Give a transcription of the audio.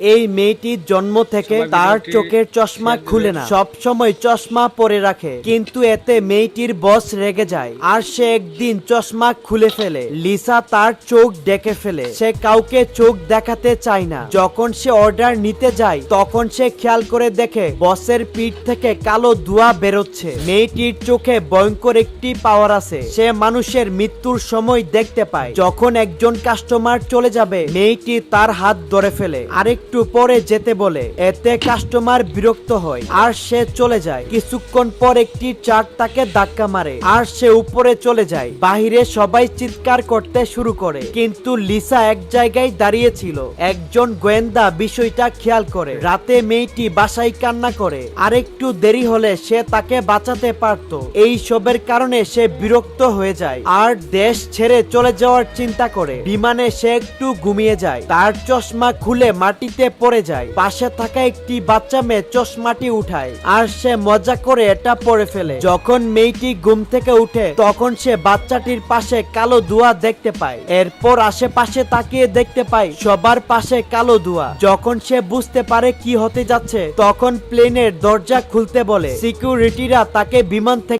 এই মেয়েটির জন্ম থেকে তার চোখের চশমা খুলে না। সব সময় চশমা পরে রাখে। কিন্তু এতে মেয়েটির বস রেগে যায়। আর সে একদিন চশমা খুলে ফেলে। লিসা তার চোখ ডেকে ফেলে। সে কাউকে চোখ দেখাতে চায় না। যখন সে অর্ডার নিতে যায় তখন সে খেয়াল করে দেখে বসের পিঠ থেকে কালো ধোঁয়া বেরোচ্ছে। মেয়েটির চোখে ভয়ঙ্কর একটি পাওয়ার আছে। সে মানুষের মৃত্যুর সময় দেখতে পায়। যখন একজন কাস্টমার চলে যাবে মেয়েটি তার হাত ধরে ফেলে। আরেকটু পরে যেতে বলে। এতে কাস্টমার বিরক্ত হয়, আর সে চলে যায়। কিছুক্ষণ পর একটি ট্রাক তাকে ধাক্কা মারে, আর সে উপরে চলে যায়। বাহিরে সবাই চিৎকার করতে শুরু করে, কিন্তু লিসা এক জায়গায় দাঁড়িয়ে ছিল। একজন গোয়েন্দা বিষয়টা খেয়াল করে। রাতে মেয়েটি বাসায় কান্না করে আরেকটু দেরি হলে সে তাকে বাঁচাতে পারত। এই সবের কারণে সে বিরক্ত হয়ে যায়, আর দেশ ছেড়ে চলে যাওয়ার চিন্তা করে। বিমানে সে একটু ঘুমিয়ে যায়। তার চশমা খুলে মাটিতে পড়ে যায়। পাশে থাকা একটি বাচ্চা মেয়ে চশমাটি উঠায় আর সে মজা করে এটা পড়ে ফেলে। যখন মেয়েটি ঘুম থেকে উঠে, তখন সে বাচ্চাটির পাশে কালো ধোঁয়া দেখতে পায়। এরপর আশেপাশে তাকিয়ে দেখতে পায়, সবার পাশে কালো ধোঁয়া। যখন সে বুঝতে পারে কি হতে যাচ্ছে, তখন প্লেনের দরজা খুলতে বলে, সিকিউরিটিরা তাকে বিমান থেকে